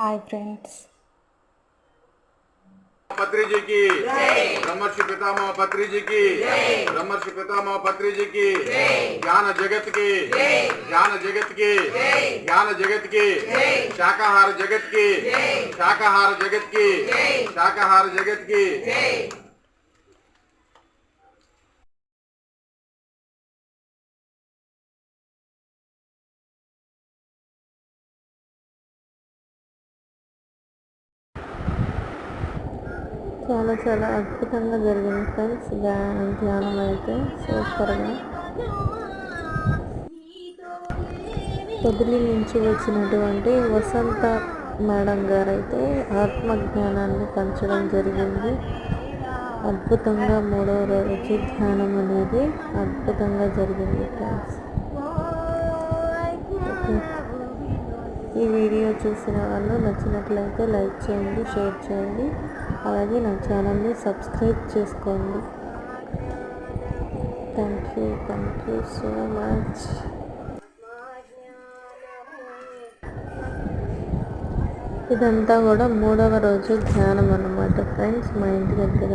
Hi friends పత్రిజీకి. బ్రహ్మర్షి పితామహ పత్రిజీకి. బ్రహ్మర్షి పితామహ పత్రిజీకి. జ్ఞాన జగత్కి. జ్ఞాన జగత్కి. జ్ఞాన జగత్కి. శాకాహార జగత్కి. శాకాహార జగత్కి. శాకాహార జగత్కి. చాలా చాలా అద్భుతంగా జరిగింది ఫ్రెండ్స్ ధ్యానం ధ్యానం అయితే సూపర్గా పొదిలి నుంచి వచ్చినటువంటి వసంత మేడం గారు అయితే ఆత్మజ్ఞానాన్ని పంచడం జరిగింది అద్భుతంగా మూడవ రోజు ధ్యానం అనేది అద్భుతంగా జరిగింది ఫ్రెండ్స్ ఓకే. ఈ వీడియో చూసిన వాళ్ళు నచ్చినట్లయితే లైక్ చేయండి షేర్ చేయండి. అలాగే నా ఛానల్ని సబ్స్క్రైబ్ చేసుకోండి. Thank you thank you so much ఇదంతా కూడా మూడవ రోజు ధ్యానం అన్నమాట ఫ్రెండ్స్ మా ఇంటి దగ్గర